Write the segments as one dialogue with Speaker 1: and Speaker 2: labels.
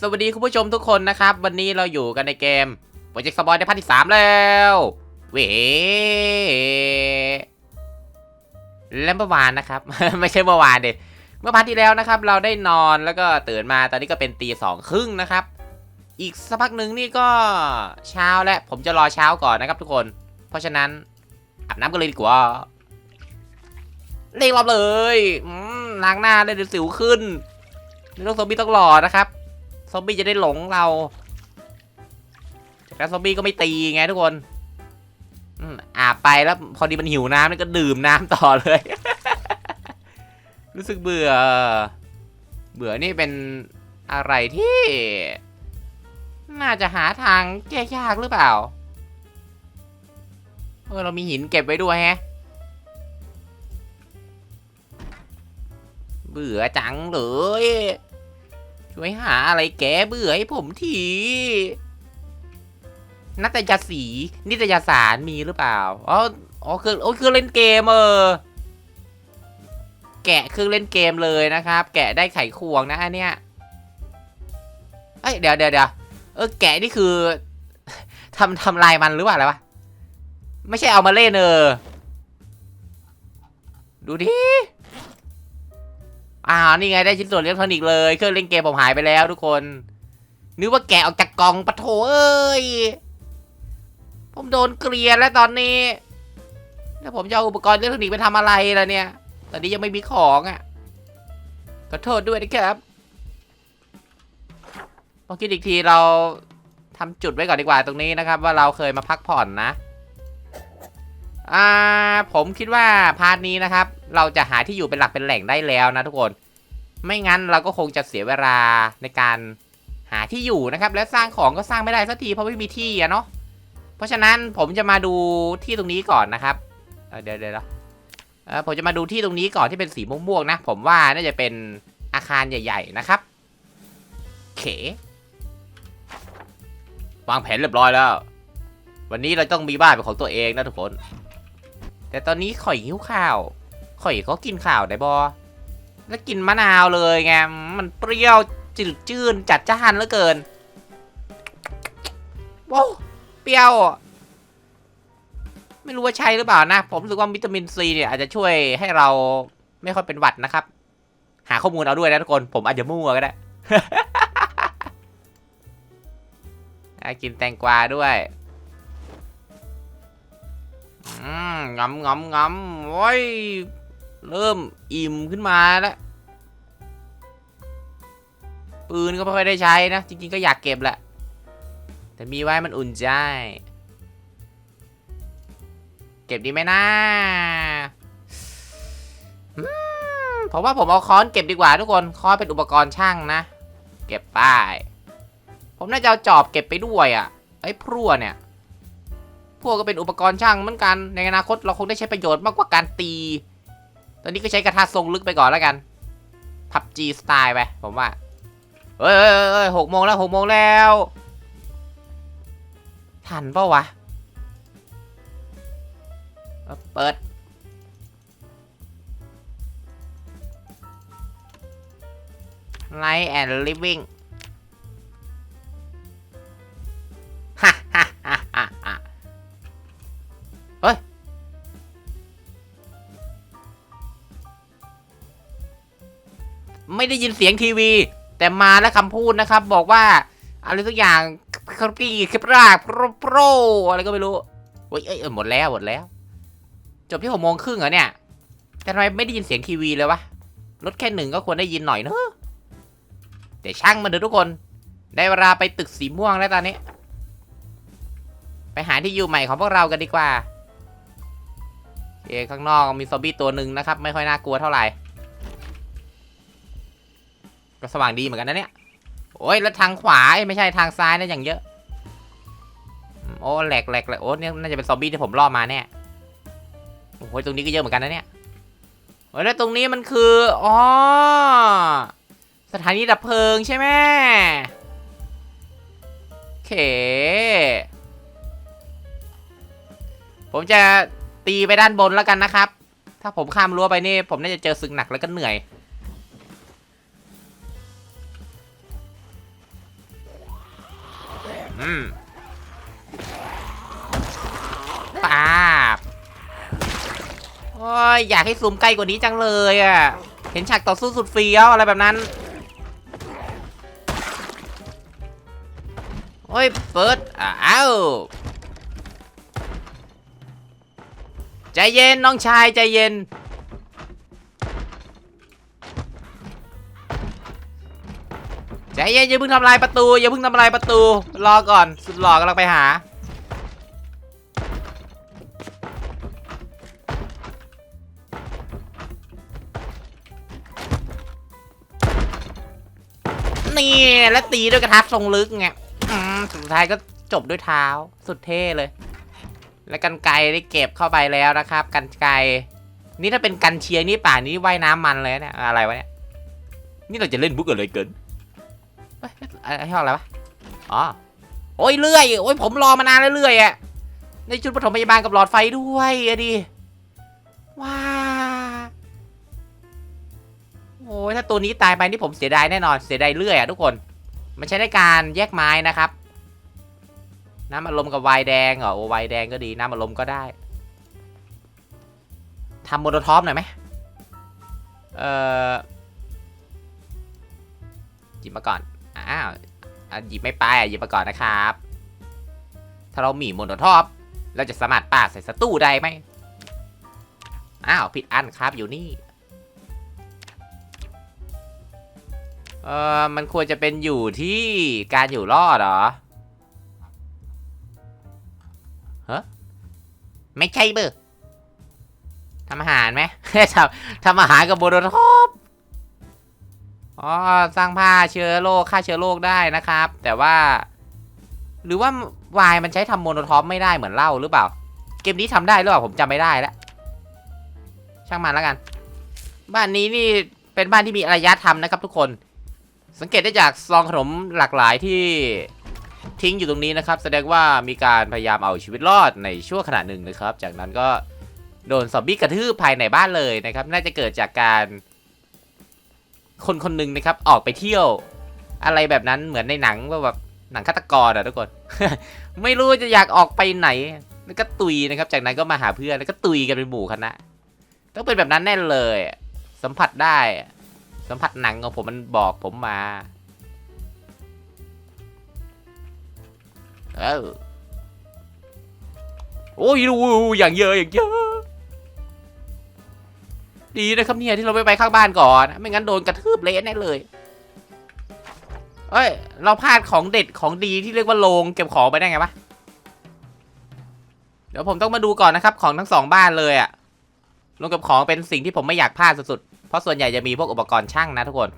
Speaker 1: สวัสดีคุณผู้ชมทุกคนนะครับ วันนี้เราอยู่กันในเกมโปรเจกต์สปอยในภาคที่ 3 แล้ว เว้และเมื่อวานนะครับ ไม่ใช่เมื่อวานเด็เมื่อพาร์ทที่แล้วนะครับ เราได้นอนแล้วก็ตื่นมาตอนนี้ก็เป็นตีสองครึ่งนะครับ อีกสักพักหนึ่งนี่ก็เช้าแล้วผมจะรอเช้าก่อนนะครับทุกคน เพราะฉะนั้นอาบน้ำกันเลยดีกว่าเร่งรอบเลยล้างหน้าได้เดี๋ยวสิวขึ้นในโลกซอมบี้ต้องหล่อนะครับ อมบี้จะได้หลงเราจากนั้นซอมบี้ก็ไม่ตีไงทุกคนอาบไปแล้วพอดีมันหิวน้ำนี่ก็ดื่มน้ำต่อเลย รู้สึกเบื่อ เบื่อนี่เป็นอะไรที่ น่าจะหาทางแก้ยากหรือเปล่า เออเรามีหินเก็บไว้ด้วยแฮะ เบื่อจังเลย ช่วยหาอะไรแก้เบื่อให้ผมทีนัตยาสีนิตยสารมีหรือเปล่า อ๋อ อ๋อ คือโอ้คือเล่นเกมเออ แกะคือเล่นเกมเลยนะครับ แกะได้ไขควงนะอันเนี้ย เอ้ย เดี๋ยวเดี๋ยวเดี๋ยวเออ แกะนี่คือทำทำลายมันหรือเปล่าอะไรวะ ไม่ใช่เอามาเล่นเออ ดูดิ อ้าวนี่ไงได้ชิ้นส่วนอิเล็กทรอนิกส์เลย เครื่องเล่นเกมผมหายไปแล้วทุกคน นึกว่าแกะออกจากกล่องปะโถเอ้ย ผมโดนเกลียนแล้วตอนนี้ แล้วผมจะเอาอุปกรณ์อิเล็กทรอนิกส์ไปทำอะไรล่ะเนี่ย ตอนนี้ยังไม่มีของอะ ขอโทษด้วยนะครับพอคิดอีกทีเราทำจุดไว้ก่อนดีกว่าตรงนี้นะครับ ว่าเราเคยมาพักผ่อนนะ อ่าผมคิดว่าพาร์ทนี้นะครับ เราจะหาที่อยู่เป็นหลักเป็นแหล่งได้แล้วนะทุกคน ไม่งั้นเราก็คงจะเสียเวลาในการหาที่อยู่นะครับ และสร้างของก็สร้างไม่ได้สักทีเพราะไม่มีที่อะเนาะเพราะฉะนั้นผมจะมาดูที่ตรงนี้ก่อนนะครับเดี๋ยวเดี๋ยวเดี๋ยวเอ่อผมจะมาดูที่ตรงนี้ก่อนที่เป็นสีม่วงๆนะ ผมว่าน่าจะเป็นอาคารใหญ่ ๆ นะครับเควางแผนเรียบร้อยแล้ว วันนี้เราต้องมีบ้านเป็นของตัวเองนะทุกคน แต่ตอนนี้ข่อยหิวข้าว ข่อยเขากินข้าวได้บอแล้วกินมะนาวเลยไง มันเปรี้ยวจืดจืดจัดจ้านเหลือเกินว้าวเปรี้ยว ไม่รู้ว่าใช่หรือเปล่านะ ผมรู้สึกว่าวิตามินซีเนี่ยอาจจะช่วยให้เราไม่ค่อยเป็นหวัดนะครับ หาข้อมูลเอาด้วยนะทุกคน ผมอาจจะมั่วก็ได้กินแตงกวาด้วย งำงำงำโอ้ย เริ่มอิ่มขึ้นมาแล้ว ปืนก็ไม่ค่อยได้ใช้นะ จริง ๆ ก็อยากเก็บแหละ แต่มีไว้มันอุ่นใจ เก็บดีไหมนะผมว่าผมเอาค้อนเก็บดีกว่าทุกคน ค้อนเป็นอุปกรณ์ช่างนะ เก็บป้าย ผมน่าจะเอาจอบเก็บไปด้วยอะ่ะไอ้พรั่วเนี่ย พวกก็เป็นอุปกรณ์ช่างเหมือนกัน ในอนาคตเราคงได้ใช้ประโยชน์มากกว่าการตี ตอนนี้ก็ใช้กระทะทรงลึกไปก่อนแล้วกันพับจีสไตล์ไปผมว่าเอ้ยเอ้ยเอ้ยหกโมงแล้วหกโมงแล้ว ทันปล่าวะเอ้าเปิด Light and Living ไม่ได้ยินเสียงทีวี แต่มาแล้วคำพูดนะครับ บอกว่าอะไรสักอย่างคารีคลิปรากโปรโปรอะไรก็ไม่รู้โอ้ยเอ้ยเอ้ยหมดแล้วหมดแล้ว จบที่หกโมงครึ่งเหรอเนี่ย แต่ทำไมไม่ได้ยินเสียงทีวีเลยวะรถแค่หนึ่งก็ควรได้ยินหน่อยเนอะแต่ช่างมันเถอะทุกคน ได้เวลาไปตึกสีม่วงแล้วตอนนี้ ไปหาที่อยู่ใหม่ของพวกเรากันดีกว่าโอข้างนอกมีซอมบี้ตัวหนึ่งนะครับ ไม่ค่อยน่ากลัวเท่าไหร่ ก็สว่างดีเหมือนกันนะเนี่ย โอ้ยแล้วทางขวาไม่ใช่ทางซ้ายนะอย่างเยอะ โอ้แหลกแหลกแหลกโอ้เนี่ยน่าจะเป็นซอมบี้ที่ผมล่อมาแน่โอ้โหตรงนี้ก็เยอะเหมือนกันนะเนี่ยโอ้ยแล้วตรงนี้มันคืออ๋อสถานีดับเพลิงใช่ไหมโอเค ผมจะตีไปด้านบนแล้วกันนะครับ ถ้าผมข้ามรั้วไปนี่ ผมน่าจะเจอศึกหนักแล้วก็เหนื่อย ปาบโอ้ยอยากให้ซูมใกล้กว่านี้จังเลยอะ เห็นฉากต่อสู้สุดเฟี้ยวอะไรแบบนั้น โอ้ยเปิดอ้าวใจเย็นน้องชายใจเย็น ใจเย็นอย่าเพิ่งทำลายประตูอย่าเพิ่งทำลายประตู รอก่อนสุดหล่อกำลังไปหา นี่แล้วตีด้วยกระทะทรงลึกไงอืมสุดท้ายก็จบด้วยเท้าสุดเท่เลย แล้วกันไกรได้เก็บเข้าไปแล้วนะครับ กันไกรนี่ถ้าเป็นกันเชียงนี่ป่านนี้ว่ายน้ำมันเลยเนี่ยอะไรวะเนี่ยนี่เราจะเล่นบุกอะไรเกิน ห้องอะไรวะ อ๋อ โอ้ยเลื่อย โอ้ยผมรอมานานแล้วเลื่อยอะในชุดปฐมพยาบาลกับหลอดไฟด้วยอะดิ ว้า โอ้ยถ้าตัวนี้ตายไปนี่ผมเสียดายแน่นอน เสียดายเลื่อยอะทุกคน มันใช้ในการแยกไม้นะครับ น้ำอารมณ์กับไวแดงเหรอ โอ้ไวแดงก็ดี น้ำอารมณ์ก็ได้ ทำโมโนทอปหน่อยไหมเอ่อหยิบมาก่อน อ้าวหยิบไม่ไปหยิบมาก่อนนะครับ ถ้าเรามีโมโนทอปเราจะสามารถปาใส่สตู้ได้ไหมอ้าวผิดอันครับอยู่นี่ เออมันควรจะเป็นอยู่ที่การอยู่รอดเหรอไม่ใช่เบอร์ทำอาหารไหมทำทำอาหารกับโมโนทอป อ๋อสร้างผ้าเชื้อโรคฆ่าเชื้อโรคได้นะครับ แต่ว่า หรือว่าวายมันใช้ทำโมโนทอปไม่ได้เหมือนเหล้าหรือเปล่า เกมนี้ทำได้หรือเปล่าผมจำไม่ได้แล้วช่างมันแล้วกัน บ้านนี้นี่เป็นบ้านที่มีอารยธรรมนะครับทุกคน สังเกตได้จากซองขนมหลากหลายที่ทิ้งอยู่ตรงนี้นะครับ แสดงว่ามีการพยายามเอาชีวิตรอดในช่วงขณะหนึ่งนะครับ จากนั้นก็โดนซอมบี้กระทืบภายในบ้านเลยนะครับ น่าจะเกิดจากการ คนคนหนึ่งนะครับ ออกไปเที่ยว อะไรแบบนั้นเหมือนในหนังว่าแบบหนังฆาตกรอะทุกคน ไม่รู้จะอยากออกไปไหน แล้วก็ตุยนะครับ จากนั้นก็มาหาเพื่อนแล้วก็ตุยกันเป็นหมู่คณะต้องเป็นแบบนั้นแน่เลย สัมผัสได้ สัมผัสหนังของผมมันบอกผมมาเออโอ้ยดูอย่างเยอะอย่างเยอะ ดีนะครับเนี่ยที่เราไม่ไปข้างบ้านก่อน ไม่งั้นโดนกระทืบเละแน่เลยเอ้ย เราพลาดของเด็ดของดีที่เรียกว่าโลงเก็บของไปได้ไงวะเดี๋ยวผมต้องมาดูก่อนนะครับ ของทั้งสองบ้านเลยอะโลงเก็บของเป็นสิ่งที่ผมไม่อยากพลาดสุดๆเพราะส่วนใหญ่จะมีพวกอุปกรณ์ช่างนะทุกคน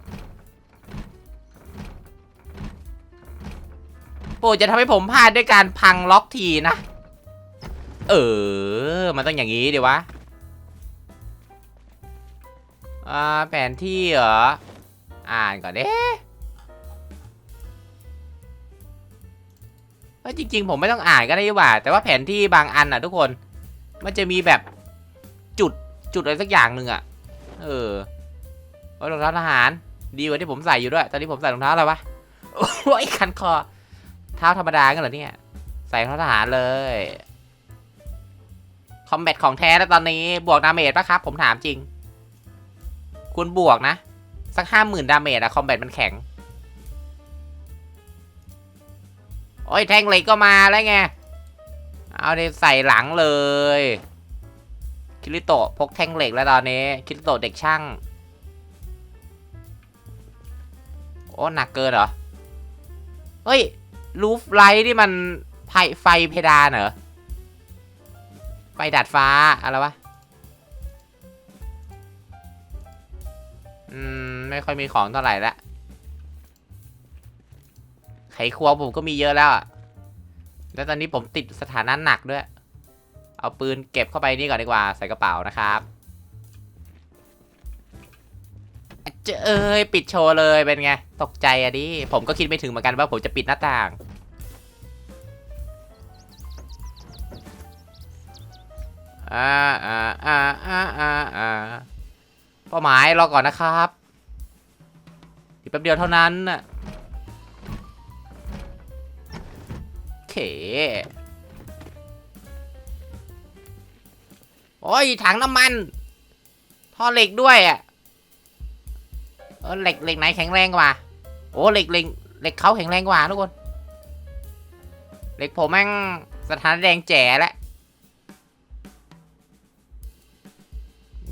Speaker 1: โปรดจะทำให้ผมพลาดด้วยการพังล็อกทีนะ เออ มันต้องอย่างนี้ดิวะ อ่าแผนที่เหรอ อ่านก่อนเด้เฮ้ยจริง ๆ ผมไม่ต้องอ่านก็ได้ดีกว่า แต่ว่าแผนที่บางอันอะ ทุกคน มันจะมีแบบจุดจุดอะไรสักอย่างหนึ่งอะ เออโอ้รองเท้าทหาร ดีกว่าที่ผมใส่อยู่ด้วย ตอนนี้ผมใส่รองเท้าอะไรวะ โอ้ยคันคอ เท้าธรรมดากันเหรอเนี่ย ใส่รองเท้าทหารเลย คอมแบทของแท้แล้วตอนนี้ บวกดาเมจปะครับ ผมถามจริง คุณบวกนะ สักห้าหมื่นดาเมจอะคอมแบทมันแข็ง โอ้ยแทงเหล็กก็มาแล้วไง เอาเดใส่หลังเลย คิริโตะพกแทงเหล็กแล้วตอนนี้ คิริโตะเด็กช่าง โอ้หนักเกินเหรอ เฮ้ย รูฟไลท์ที่มันไฟไฟเพดานเหรอ ไฟดัดฟ้า อะไรวะ อืม ไม่ค่อยมีของเท่าไหร่ละไขควงผมก็มีเยอะแล้วอะแล้วตอนนี้ผมติดสถานะหนักด้วย เอาปืนเก็บเข้าไปนี่ก่อนดีกว่า ใส่กระเป๋านะครับเจอเอ้ยปิดโชว์เลยเป็นไง ตกใจอะดิ ผมก็คิดไม่ถึงเหมือนกันว่าผมจะปิดหน้าต่าง อ่าอ่าอ่าอ่าอ่า เป้าหมายรอก่อนนะครับอีกแป๊บเดียวเท่านั้นน่ะเขโอ้ยถังน้ำมัน ท่อเหล็กด้วยอะเออเหล็กเหล็กไหนแข็งแรงกว่า โอ้เหล็กเหล็กเหล็กเขาแข็งแรงกว่าทุกคน เหล็กผมแม่งสถานะแดงแจ๋แล้ว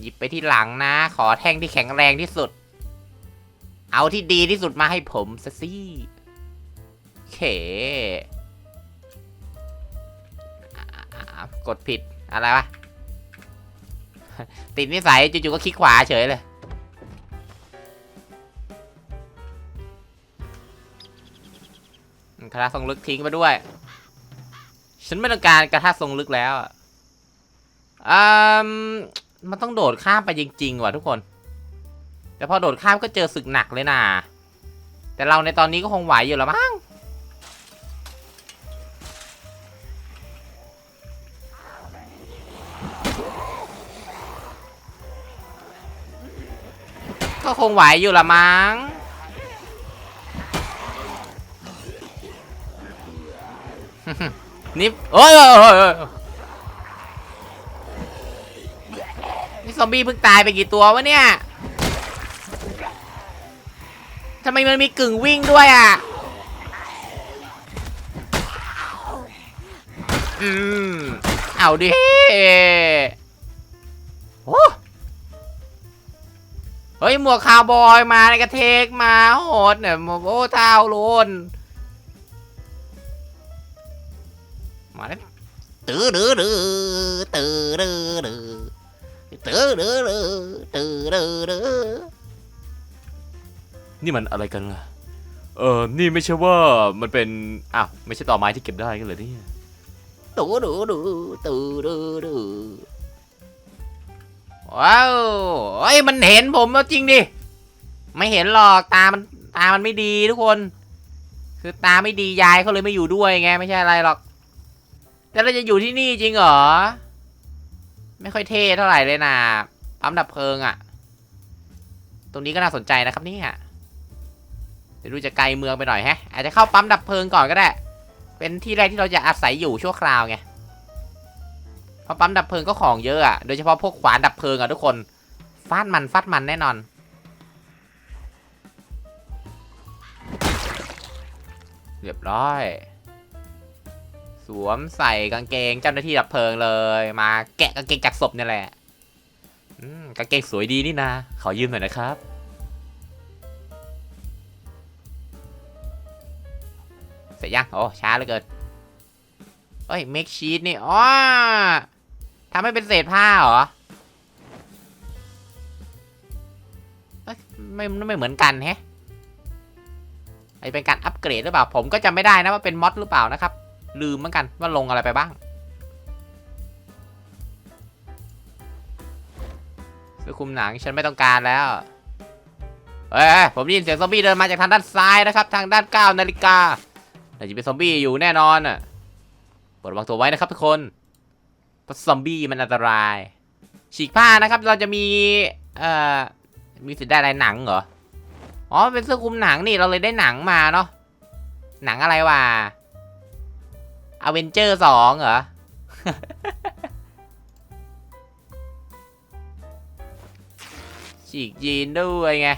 Speaker 1: หยิบไปที่หลังนะ ขอแท่งที่แข็งแรงที่สุด เอาที่ดีที่สุดมาให้ผมซะสิเข่กดผิดอะไรวะ ติดนิสัยจู่ๆก็คลิกขวาเฉยเลยกระทะทรงลึกทิ้งไปด้วย ฉันไม่ต้องการกระทะทรงลึกแล้วอะอืม มันต้องโดดข้ามไปจริง ๆ ว่ะทุกคน แต่พอโดดข้ามก็เจอศึกหนักเลยนะ แต่เราในตอนนี้ก็คงไหวอยู่แล้วมั้ง ก็คงไหวอยู่ละมั้งนี่โอ้ย นี่ซอมบี้เพิ่งตายไปกี่ตัววะเนี่ยทำไมมันมีกึ่งวิ่งด้วยอะ อืม เอาดิโอ้เฮ้ย หมวกคาวบอยมาในกระเทกมาโหดเนี่ยโอ้เท้าโลนมาแล้วตื้อดื้อดื้อตื้อดื้อดื้อ ตื้อดื้อดื้อตื้อดื้อดื้อ
Speaker 2: นี่มันอะไรกันล่ะ เออนี่ไม่ใช่ว่ามันเป็น อ้าว ไม่ใช่ต่อไม้ที่เก็บได้กันเหรอเนี่ย
Speaker 1: ตื้อดื้อดื้อตื้อดื้อดื้อว้าวเฮ้ยมันเห็นผมแล้วจริงดิ ไม่เห็นหรอกตา มันตา มันไม่ดีทุกคน คือตาไม่ดียายเขาเลยไม่อยู่ด้วยไงไม่ใช่อะไรหรอก แต่เราจะอยู่ที่นี่จริงเหรอ ไม่ค่อยเท่เท่าไหร่เลยนะปั๊มดับเพลิงอะ่ะ ตรงนี้ก็น่าสนใจนะครับนี่ยเดี๋ยวดูจะไกลเมืองไปหน่อยแฮะ อาจจะเข้าปั๊มดับเพลิงก่อนก็ได้ เป็นที่แรกที่เราจะอาศัยอยู่ชั่วคราวไงเพราะปั๊มดับเพลิงก็ของเยอะอะโดยเฉพาะพวกขวานดับเพลิงอะทุกคน ฟาดมันฟาดมันแน่นอน เรียบร้อย สวมใส่กางเกงเจ้าหน้าที่ดับเพลิงเลย มาแกะกางเกงจากศพนี่แหละกางเกงสวยดีนี่นะขอยืมหน่อยนะครับ เสร็จยังโอ้ช้าเหลือเกินเอ้ยเมคชีตนี่อ๋อทำให้เป็นเศษผ้าเหรอไม่ไม่เหมือนกันแฮะไอเป็นการอัปเกรดหรือเปล่า ผมก็จำไม่ได้นะว่าเป็นมอดหรือเปล่านะครับ ลืมเหมือนกันว่าลงอะไรไปบ้าง เสื้อคลุมหนังฉันไม่ต้องการแล้ว เอ้ยผมได้ยินเสียงซอมบี้เดินมาจากทางด้านซ้ายนะครับ ทางด้าน9นาฬิกาแต่จะเป็นซอมบี้อยู่แน่นอนอะโปรดระวังตัวไว้นะครับทุกคนเพราะซอมบี้มันอันตราย ฉีกผ้านะครับ เราจะมี เอ่อ มีสิทธิ์ได้อะไรหนังเหรอ อ๋อ เป็นเสื้อคลุมหนังนี่ เราเลยได้หนังมาเนาะ หนังอะไรวะ อเวนเจอร์สองเหรอ ฉีกยีนด้วยไง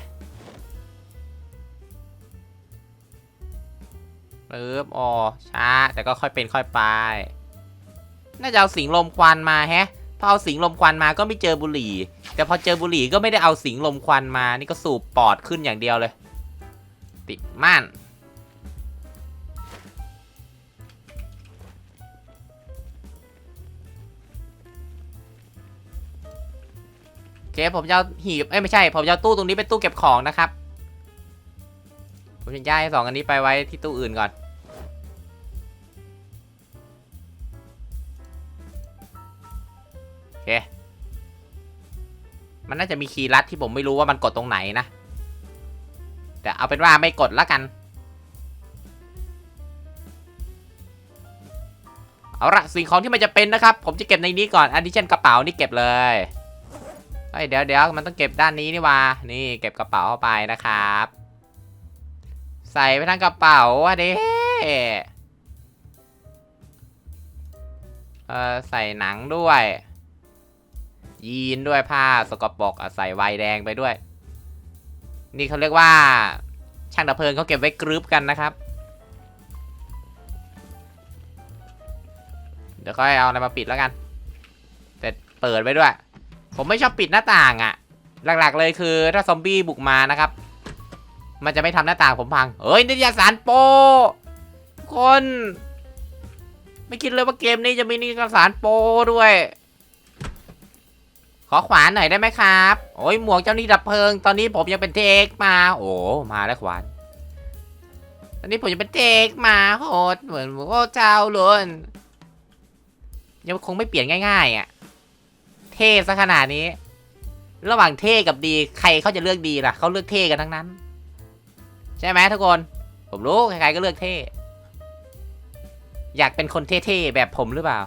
Speaker 1: ปึ๊บอ๋อช้า แต่ก็ค่อยเป็นค่อยไป น่าจะเอาสิงลมควันมาแฮะ พอเอาสิงลมควันมาก็ไม่เจอบุหรี่ แต่พอเจอบุหรี่ก็ไม่ได้เอาสิงลมควันมา นี่ก็สูบปอดขึ้นอย่างเดียวเลย ติดม่าน เคผมจะเอาหีบเอ้ยไม่ใช่ ผมจะเอาตู้ตรงนี้เป็นตู้เก็บของนะครับ ผมจะย้ายสองอันนี้ไปไว้ที่ตู้อื่นก่อน โอเค มันน่าจะมีคีย์ลัดที่ผมไม่รู้ว่ามันกดตรงไหนนะ แต่เอาเป็นว่าไม่กดละกันเอาละสิ่งของที่มันจะเป็นนะครับ ผมจะเก็บในนี้ก่อนอันนี้เช่นกระเป๋านี่เก็บเลย เฮ้ยเดี๋ยวเดี๋ยวมันต้องเก็บด้านนี้นี่ว่านี่เก็บกระเป๋าเข้าไปนะครับ ใส่ไปทั้งกระเป๋าอะเด้เออใส่หนังด้วย ยีนด้วยผ้าสกปรกอะใส่ไวแดงไปด้วย นี่เขาเรียกว่า ช่างดับเพลิงเขาเก็บไว้กรึบกันนะครับ เดี๋ยวค่อยเอาอะไรมาปิดแล้วกัน แต่เปิดไว้ด้วย ผมไม่ชอบปิดหน้าต่างอะ่ะ หลักๆเลยคือถ้าซอมบี้บุกมานะครับ มันจะไม่ทำหน้าต่างผมพังเฮ้ยนิตยสารโปคน ไม่คิดเลยว่าเกมนี้จะมีนิตยสารโปด้วย ขอขวานหน่อยได้ไหมครับ โอ้ยหมวกเจ้านี้ดับเพลิง ตอนนี้ผมยังเป็นเทคมา โอ้มาแล้วขวาน ตอนนี้ผมยังเป็นเทคมาโหดเหมือนพวกเจ้าเลยยังคงไม่เปลี่ยนง่ายๆอะ เท่ซะขนาดนี้ ระหว่างเท่กับดี ใครเขาจะเลือกดีล่ะเขาเลือกเท่กันทั้งนั้น ใช่ไหมทุกคน ผมรู้ใครๆก็เลือกเท่อยากเป็นคนเท่ๆแบบผมหรือเปล่า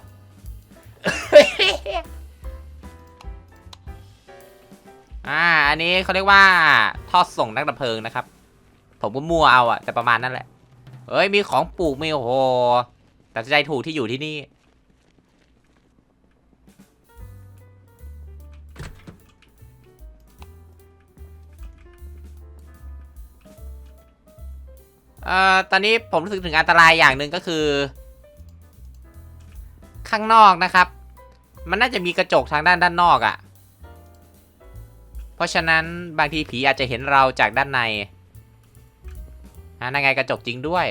Speaker 1: อ่า อันนี้เขาเรียกว่าทอดส่งนักดับเพลิงนะครับ ผมก็มั่วเอาอะแต่ประมาณนั้นแหละ เอ้ย มีของปลูกมีโอ้โหตัดใจถูกที่อยู่ที่นี่ เอ่อตอนนี้ผมรู้สึกถึงอันตรายอย่างหนึ่งก็คือ ข้างนอกนะครับ มันน่าจะมีกระจกทางด้านด้านนอกอะ่ะ เพราะฉะนั้นบางทีผีอาจจะเห็นเราจากด้านในอ่านั่นไงกระจกจริงด้วย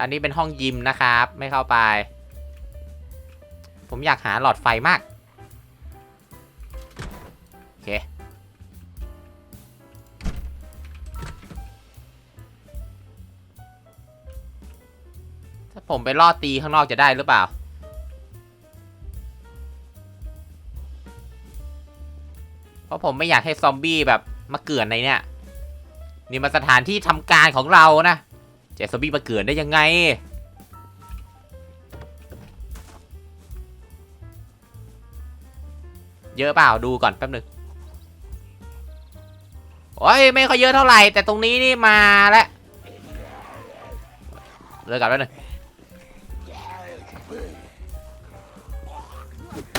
Speaker 1: อันนี้เป็นห้องยิมนะครับ ไม่เข้าไป ผมอยากหาหลอดไฟมาก ผมไปล่อตีข้างนอกจะได้หรือเปล่า เพราะผมไม่อยากให้ซอมบี้แบบมาเกลื่อนในเนี่ย นี่มันสถานที่ทำการของเรานะจะซอมบี้มาเกลื่อนได้ยังไงเยอะเปล่าดูก่อนแป๊บหนึงโอ้ยไม่ค่อยเยอะเท่าไหร่ แต่ตรงนี้นี่มาแล้วเลยกลับแล้วหนึ่ง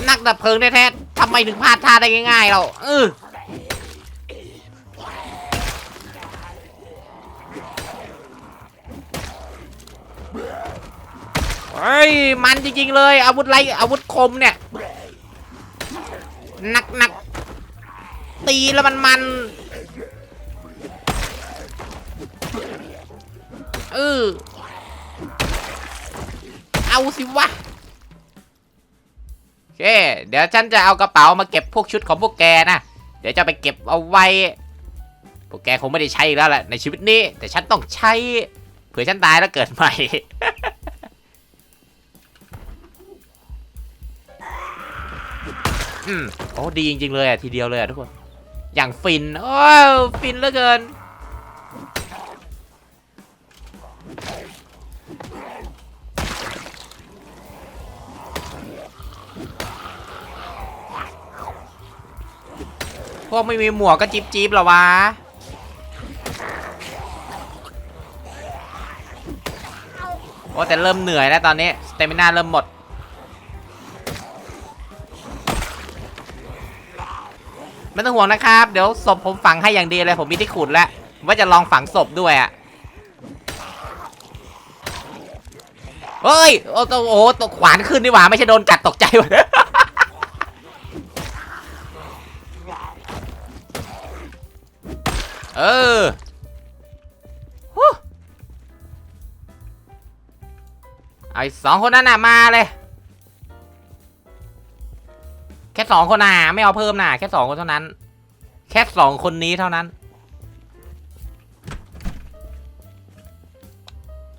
Speaker 1: นักดับเพลิงแท้ๆทำไมถึงพลาดท่าได้ง่ายๆเราเออเฮ้ยมันจริงๆเลย อาวุธไรอาวุธคมเนี่ยหนักหนักๆตีแล้วมันมันเออเอาสิวะ อเคเดี๋ยวฉันจะเอากระเป๋ามาเก็บพวกชุดของพวกแกนะ เดี๋ยวจะไปเก็บเอาไว้ พวกแกคงไม่ได้ใช้อีกแล้วแหละในชีวิตนี้ แต่ฉันต้องใช้ เผื่อฉันตายแล้วเกิดใหม่ อืมโอ้ดีจริงๆเลยอะทีเดียวเลยอะทุกคน อย่างฟิน โอ้วฟินเหลือเกิน พวกไม่มีหมวกก็จิบจิบหรอวะ โอ้แต่เริ่มเหนื่อยแล้วตอนนี้สเตมิน่าเริ่มหมด ไม่ต้องห่วงนะครับ เดี๋ยวศพผมฝังให้อย่างดีเลย ผมมีที่ขุดแล้วว่าจะลองฝังศพด้วยอะ่ะเฮ้ยโอ้โหโอ้โหตกขวานขึ้นนี่หว่า ไม่ใช่โดนกัดตกใจวะ เออไอ้สองคนนั้นน่ะมาเลย แค่สองคนน่ะไม่เอาเพิ่มน่ะ แค่สองคนเท่านั้น แค่สองคนนี้เท่านั้น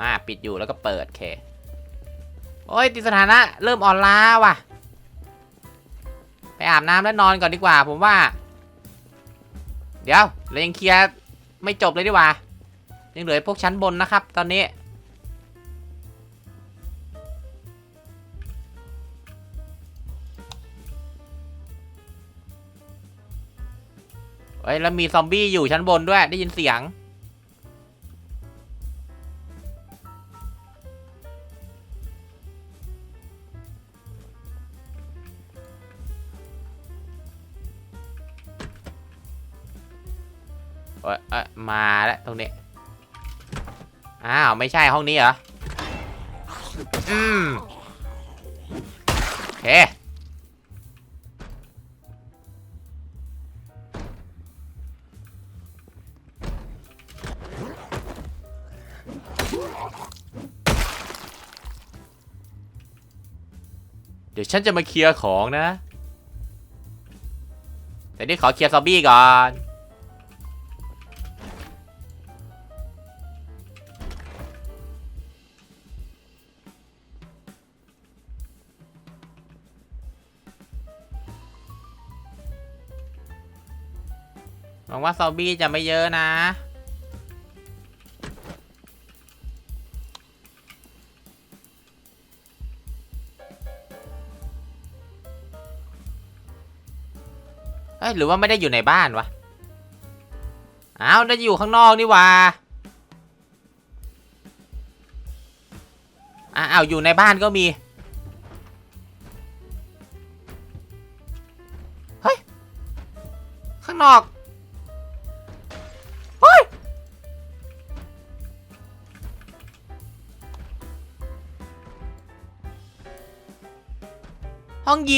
Speaker 1: อ่าปิดอยู่แล้วก็เปิดเค โอ้ยติดสถานะ เริ่มอ่อนล้าว่ะ ไปอาบน้ำแล้วนอนก่อนดีกว่า ผมว่า เดี๋ยวเรายังเคลียร์ไม่จบเลยดีกว่า ยังเหลือพวกชั้นบนนะครับ ตอนนี้ เฮ้ย แล้วมีซอมบี้อยู่ชั้นบนด้วยได้ยินเสียง เอ้ยมาแล้วตรงนี้ อ้าว ไม่ใช่ห้องนี้เหรอ อืมโอเคเดี๋ยวฉันจะมาเคลียร์ของนะ แต่นี่ขอเคลียร์ซอมบี้ก่อน ว่าซอมบี้จะไม่เยอะนะ เอ้ยหรือว่าไม่ได้อยู่ในบ้านวะ อ้าวน่าอยู่ข้างนอกนี่ว่าอ้าวอยู่ในบ้านก็มี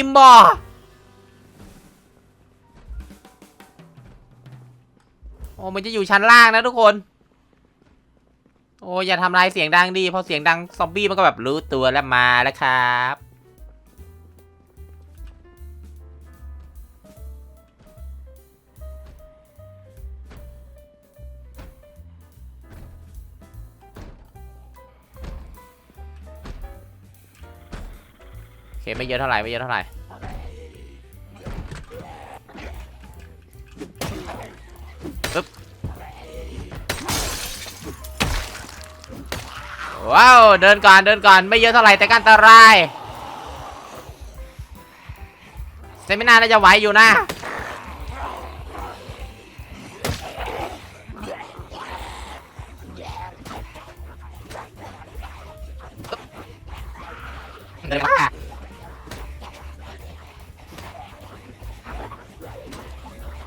Speaker 1: มบ่โอ้มันจะอยู่ชั้นล่างนะทุกคน โอ้อย่าทำลายเสียงดังดีเพราะเสียงดังซอมบี้มันก็แบบรู้ตัวแล้วมาแล้วครับ ไม่เยอะเท่าไหร่ไม่เยอะเท่าไหร่ว้าวเดินก่อนเดินก่อนไม่เยอะเท่าไหร่แต่ก็อันตรายเซมินาน่าจะไหวอยู่นะเดินมา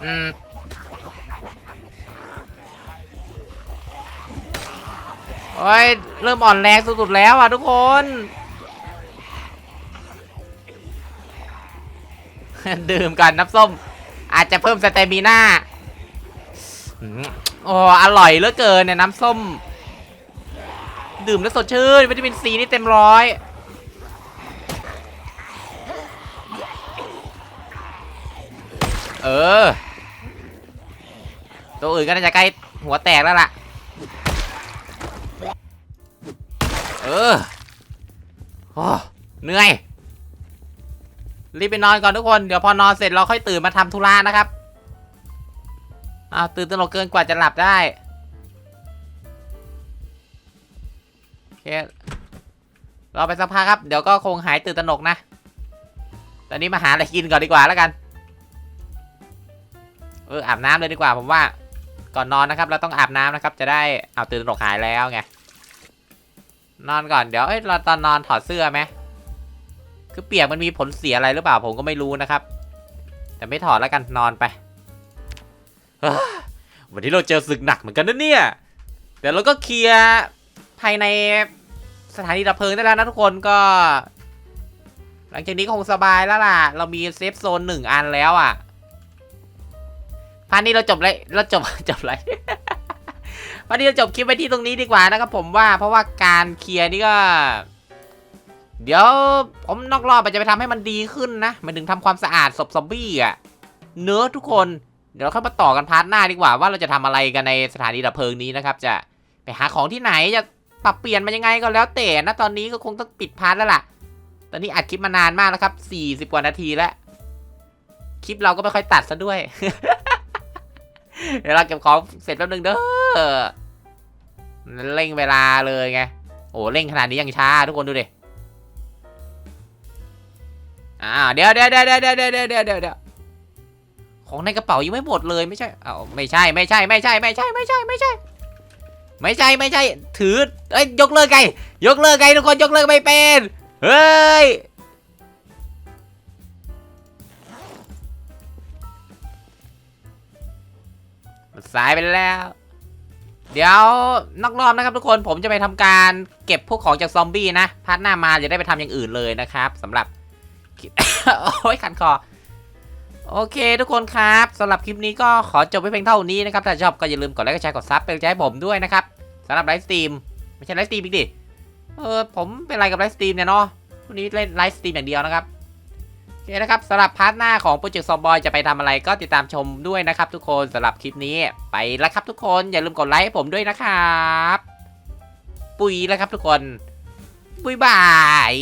Speaker 1: อืมโอ้ยเริ่มอ่อนแรงสุดๆแล้วอะทุกคนดื่มกันน้ำส้ม อาจจะเพิ่มสเตมิน่าอืมโอ้อร่อยเหลือเกินเนี่ยน้ำส้ม ดื่มแล้วสดชื่นวิตามินซีนี่เต็มร้อยเออ ตัวอื่นก็น่าจะใกล้หัวแตกแล้วล่ะ เออโอ้เหนื่อย รีบไปนอนก่อนทุกคน เดี๋ยวพอนอนเสร็จเราค่อยตื่นมาทำธุระนะครับอ้าวตื่นตลกเกินกว่าจะหลับได้โอเคเราไปสักพักครับ เดี๋ยวก็คงหายตื่นตระหนกนะ ตอนนี้มาหาอะไรกินก่อนดีกว่าแล้วกัน เอออาบน้ำเลยดีกว่าผมว่า ก่อนนอนนะครับ เราต้องอาบน้ำนะครับ จะได้เอาตื่นตระหนกหายแล้วไง นอนก่อนเดี๋ยวเอ้ยเราตอนนอนถอดเสื้อไหมคือเปียกมันมีผลเสียอะไรหรือเปล่าผมก็ไม่รู้นะครับ แต่ไม่ถอดแล้วกันนอนไปวันนี้เราเจอศึกหนักเหมือนกันนะเนี่ยเดี๋ยวเราก็เคลียร์ภายในสถานีดับเพลิงได้แล้วนะทุกคนก็ หลังจากนี้คงสบายแล้วล่ะ เรามีเซฟโซนหนึ่งอันแล้วอะ พาร์ทนี้เราจบเลยเราจบจบเลยวันนี้เราจบคลิปไว้ที่ตรงนี้ดีกว่านะครับผมว่าเพราะว่าการเคลียร์นี่ก็ เดี๋ยวผมนอกรอบอาจจะไปทำให้มันดีขึ้นนะหมายถึงทำความสะอาดศพซอมบี้อะเนื้อทุกคนเดี๋ยวเราค่อยมาต่อกันพาร์ทหน้าดีกว่าว่าเราจะทำอะไรกันในสถานีดับเพลิงนี้นะครับ จะไปหาของที่ไหนจะปรับเปลี่ยนมันยังไงก็แล้วแต่นะตอนนี้ก็คงต้องปิดพาร์ทแล้วล่ะ ตอนนี้อัดคลิปมานานมากแล้วครับ40กว่านาทีแล้ว คลิปเราก็ไม่ค่อยตัดซะด้วย เดี๋ยวเราเก็บของเสร็จแป๊บนึงเด้อเร่งเวลาเลยไง โอ้เร่งขนาดนี้ยังช้าทุกคนดูดิอ่าเดี๋ยวเดี๋ยวเดี๋ยวเดี๋ยวเดี๋ยวเดี๋ยวเดี๋ยวเดี๋ยวเดี๋ยวของในกระเป๋ายังไม่หมดเลยไม่ใช่เอ้าไม่ใช่ไม่ใช่ไม่ใช่ไม่ใช่ไม่ใช่ไม่ใช่ ไม่ใช่ไม่ใช่ ถือเอ้ยยกเลิกไงยกเลิกไงทุกคนยกเลิกไม่เป็นเฮ้ย สายไปแล้ว เดี๋ยวนอกรอบนะครับทุกคนผมจะไปทำการเก็บพวกของจากซอมบี้นะพาร์ทหน้ามาจะได้ไปทำอย่างอื่นเลยนะครับสำหรับโอ้ยขันคอโอเคทุกคนครับสำหรับคลิปนี้ก็ขอจบไว้เพียงเท่านี้นะครับ ถ้าชอบก็อย่าลืมกดไลค์กดแชร์กดซับเป็นใจให้ผมด้วยนะครับสำหรับไลฟ์สตรีมไม่ใช่ไลฟ์สตรีมอีกดิเออผมเป็นไรกับไลฟ์สตรีมเนี่ยเนาะวันนี้เล่นไลฟ์สตรีมอย่างเดียวนะครับ โอเคนะครับสำหรับพาร์ทหน้าของโปรเจกต์ซอมบอยจะไปทำอะไรก็ติดตามชมด้วยนะครับทุกคนสำหรับคลิปนี้ไปแล้วครับทุกคนอย่าลืมกดไลค์ให้ผมด้วยนะครับ ปุ๋ยแล้วครับทุกคนบุยบาย